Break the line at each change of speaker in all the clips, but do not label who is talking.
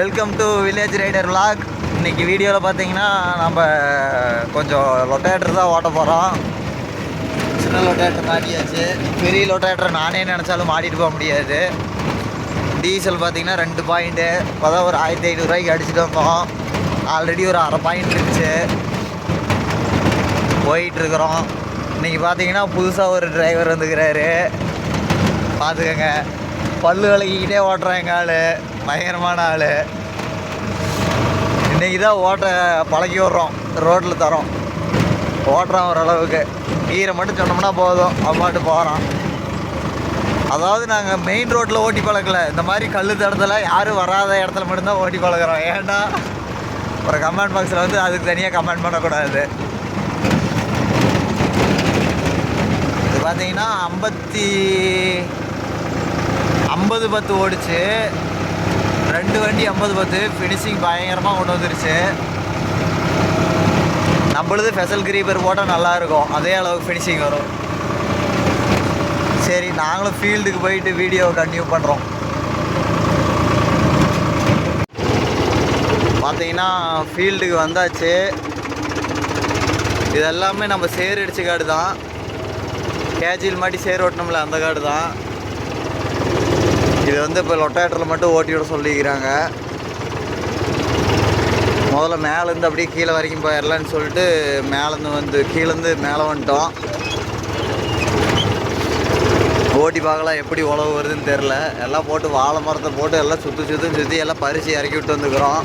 Welcome to village rider vlog. இன்றைக்கி வீடியோவில் பார்த்தீங்கன்னா நம்ம கொஞ்சம் லொட்டேட்டர் தான் ஓட்ட போகிறோம் சின்ன லொட்டேட்டர் மாட்டியாச்சு. பெரிய லொட்டேட்டர் நானே நினச்சாலும் மாட்டிட்டு போக முடியாது. டீசல் பார்த்தீங்கன்னா ரெண்டு பாயிண்ட்டு இப்போ தான் ஒரு ஆயிரத்தி ஐநூறுரூவாய்க்கு அடிச்சுட்டு வந்தோம். ஆல்ரெடி ஒரு அரை பாயிண்ட் இருந்துச்சு. போயிட்டுருக்குறோம். இன்றைக்கி பார்த்தீங்கன்னா புதுசாக ஒரு டிரைவர் வந்துக்கிறாரு. பார்த்துக்கோங்க. பல்லு விளக்கிக்கிட்டே ஓட்டுறேன் எங்கள் ஆள். பயங்கரமான ஆள். இன்றைக்கி தான் ஓட்ட பழக்கி விட்றோம். ரோட்டில் தரோம். ஓட்டுறான் ஓரளவுக்கு கீரை மட்டும் சொன்னோம்னா போதும். அம்மாட்டு போகிறான் அதாவது நாங்கள் மெயின் ரோட்டில் ஓட்டி பழக்கலை இந்த மாதிரி கல் தடத்தில் யாரும் வராத இடத்துல மட்டும்தான் ஓட்டி பழகிறோம். ஏன்னா ஒரு கமெண்ட் பாக்ஸில் வந்து அதுக்கு தனியாக கமெண்ட் பண்ணக்கூடாது. இது பார்த்தீங்கன்னா ஐம்பத்தி ஐம்பது பத்து ஓடிச்சு. ரெண்டு வண்டி ஐம்பது பத்து. ஃபினிஷிங் பயங்கரமாக கொண்டு வந்துருச்சு. நம்மளது ஃபெசல் கிரீப்பர் போட்டால் நல்லாயிருக்கும். அதே அளவுக்கு ஃபினிஷிங் வரும். சரி நாங்களும் ஃபீல்டுக்கு போயிட்டு வீடியோ கண்டினியூ பண்ணுறோம் பார்த்தீங்கன்னா ஃபீல்டுக்கு வந்தாச்சு. இது எல்லாமே நம்ம சேர் அடித்த காடு தான் கேஜியில் மாட்டி சேர் ஓட்டணும்ல அந்த காடு தான் இது வந்து இப்போ லொட்டேட்டரில் மட்டும் ஓட்டி விட சொல்லிக்கிறாங்க. முதல்ல மேலேருந்து அப்படியே கீழே வரைக்கும் போயிடலான்னு சொல்லிட்டு மேலேருந்து வந்து கீழேருந்து மேலே வந்துட்டோம். ஓட்டி பார்க்கலாம் எப்படி உழவு வருதுன்னு தெரில எல்லாம் போட்டு வாழை மரத்தை போட்டு எல்லாம் சுற்றி சுற்றி சுற்றி எல்லாம் பரிசு இறக்கி விட்டு வந்துக்கிறோம்.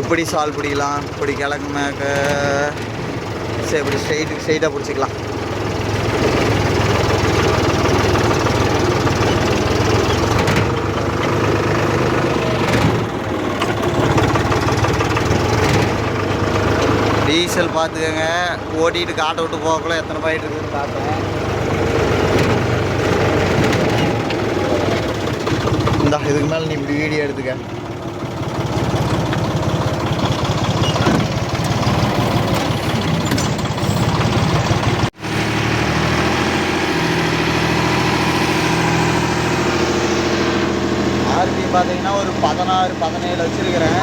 எப்படி சால் பிடிக்கலாம்? இப்படி கிழக்கு மேக்க. சரி இப்படி ஸ்ட்ரெயிட் ஸ்ட்ரெயிட்டாக பிடிச்சிக்கலாம். டீசல் பார்த்துக்கோங்க. ஓட்டிகிட்டு காட்டை விட்டு போகக்குள்ள எத்தனை பாயிட்டு இருக்குதுன்னு காட்டுறேன் இந்தா இதுக்கு மேலே நீ இப்படி வீடியோ எடுத்துக்க. ஆர்பி பார்த்தீங்கன்னா ஒரு பதினாறு பதினேழு வச்சிருக்கிறேன்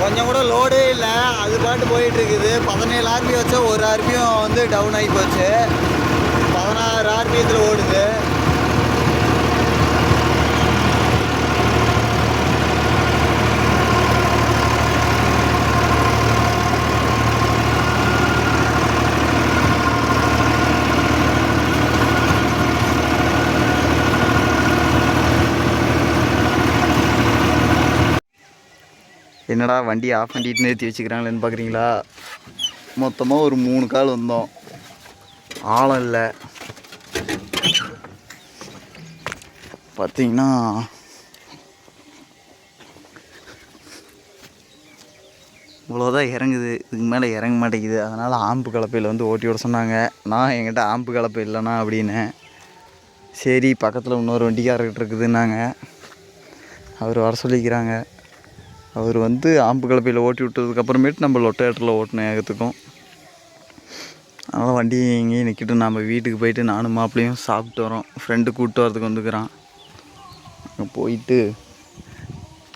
கொஞ்சம் கூட லோடே இல்லை அது பாட்டு போயிட்டு இருக்குது பதினேழு ஆர்பி வச்சா ஆர்பியும் வந்து டவுன் ஆகி போச்சு. பதினாறு ஆர்பியத்தில் ஓடுது. என்னடா வண்டி ஆஃப் பண்ணிட்டு நிறுத்தி வச்சுக்கிறாங்களேன்னு பார்க்குறீங்களா மொத்தமாக ஒரு மூணு கால் வந்தோம். ஆழம் இல்லை. பார்த்தீங்கன்னா இவ்வளோதான் இறங்குது. இதுக்கு மேலே இறங்க மாட்டேங்குது. அதனால் ஆம்பு கலப்பையில் வந்து ஓட்டி விட சொன்னாங்க. நான் என்கிட்ட ஆம்பு கலப்பை இல்லைண்ணா அப்படின்னு. சரி பக்கத்தில் இன்னொரு வண்டிக்காரர்கிட்ட இருக்குதுன்னாங்க. அவர் வர சொல்லிக்கிறாங்க. அவர் வந்து ஆம்பு கலப்பையில் ஓட்டி விட்டதுக்கப்புறமேட்டு நம்ம லொட்டேட்டரில் ஓட்டின ஏகத்துக்கும். அதனால் வண்டி இங்கேயும் நிற்கிட்டு நம்ம வீட்டுக்கு போயிட்டு நானும் மாப்பிளையும் சாப்பிட்டு வரோம். ஃப்ரெண்டு கூப்பிட்டு வரதுக்கு வந்துக்கிறான். அங்கே போயிட்டு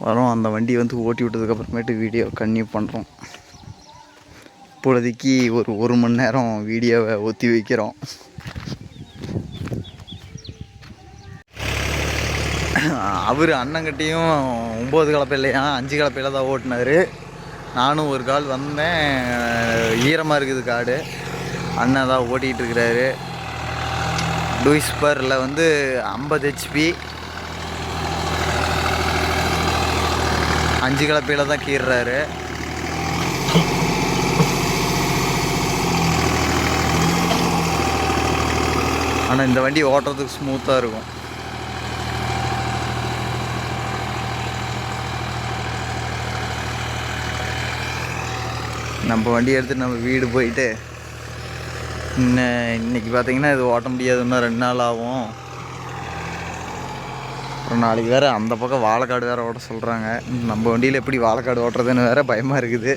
வரோம். அந்த வண்டி வந்து ஓட்டி விட்டதுக்கப்புறமேட்டு வீடியோ கன்னியூ பண்ணுறோம் இப்பொழுதைக்கு ஒரு ஒரு மணி நேரம் வீடியோவை ஒத்தி வைக்கிறோம். அவர் அண்ணங்கிட்டையும் ஒம்பது கலப்பை இல்லையா அஞ்சு கலப்பையில் தான் ஓட்டினார். நானும் ஒரு கால் வந்தேன். ஈரமாக இருக்குது காடு. அண்ணன் தான் ஓட்டிகிட்டு இருக்கிறாரு. டூயிஸ்பரில் வந்து ஐம்பது ஹெச்பி அஞ்சு கலப்பையில் தான் கீறுறாரு ஆனால் இந்த வண்டி ஓட்டுறதுக்கு ஸ்மூத்தாக இருக்கும். நம்ம வண்டி எடுத்துட்டு நம்ம வீடு போயிட்டு இன்னைக்கு பார்த்தீங்கன்னா இது ஓட்ட முடியாது. இன்னும் ரெண்டு நாள் ஆகும். அப்புறம் நாளைக்கு வேறு அந்த பக்கம் வாழைக்காடு வேறு ஓட்ட சொல்கிறாங்க நம்ம வண்டியில் எப்படி வாழைக்காடு ஓட்டுறதுன்னு வேறு பயமாக இருக்குது.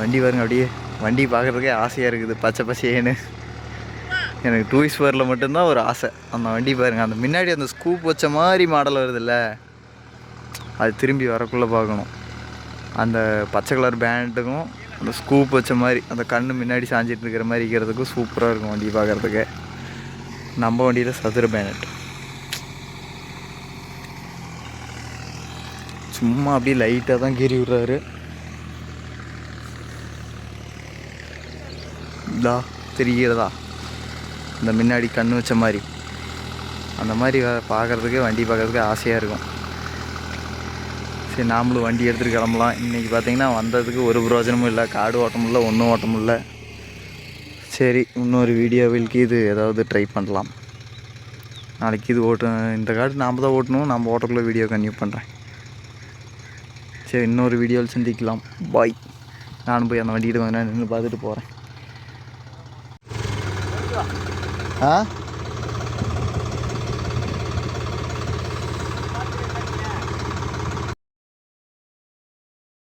வண்டி பாருங்க அப்படியே வண்டி பார்க்குறதுக்கே ஆசையாக இருக்குது. பச்சை பசேன்னு எனக்கு டூ ஃபோரில் மட்டும்தான் ஒரு ஆசை. அந்த வண்டி பாருங்கள் அந்த முன்னாடி அந்த ஸ்கூப் வச்ச மாதிரி மாடல் வருதுல்ல. அது திரும்பி வரக்குள்ளே பார்க்கணும் அந்த பச்சை கலர் பேண்ட்டுக்கும் அந்த ஸ்கூப் வச்ச மாதிரி அந்த கண்ணு முன்னாடி சாஞ்சிட்டு இருக்கிற மாதிரி இருக்கிறதுக்கும் சூப்பராக இருக்கும் வண்டி பார்க்குறதுக்கு. நம்ம வண்டியில் சதுர பேனட். சும்மா அப்படியே லைட்டாக தான் கீறி விடுறாரு. இதா தெரிகிறதா? இந்த முன்னாடி கண் வச்ச மாதிரி. அந்த மாதிரி வ- வண்டி பார்க்கறதுக்கு ஆசையாக இருக்கும். சரி நாமளும் வண்டி எடுத்துகிட்டு கிளம்பலாம். இன்றைக்கி பார்த்தீங்கன்னா வந்ததுக்கு ஒரு பிரயோஜனமும் இல்லை. காடு ஓட்ட இல்லை ஒன்றும் ஓட்டமும் இல்லை. சரி இன்னொரு வீடியோவில்க்கு இது ஏதாவது ட்ரை பண்ணலாம். நாளைக்கு இது ஓட்டு இந்த காடு நாம் தான் ஓட்டணும் நம்ம ஓட்டக்குள்ளே வீடியோ கன்யூ பண்ணுறேன் சரி இன்னொரு வீடியோவில் சந்திக்கலாம். பாய் நானும் போய் அந்த வண்டிக்கிட்ட கொஞ்ச நின்று பார்த்துட்டு போகிறேன் ஆ?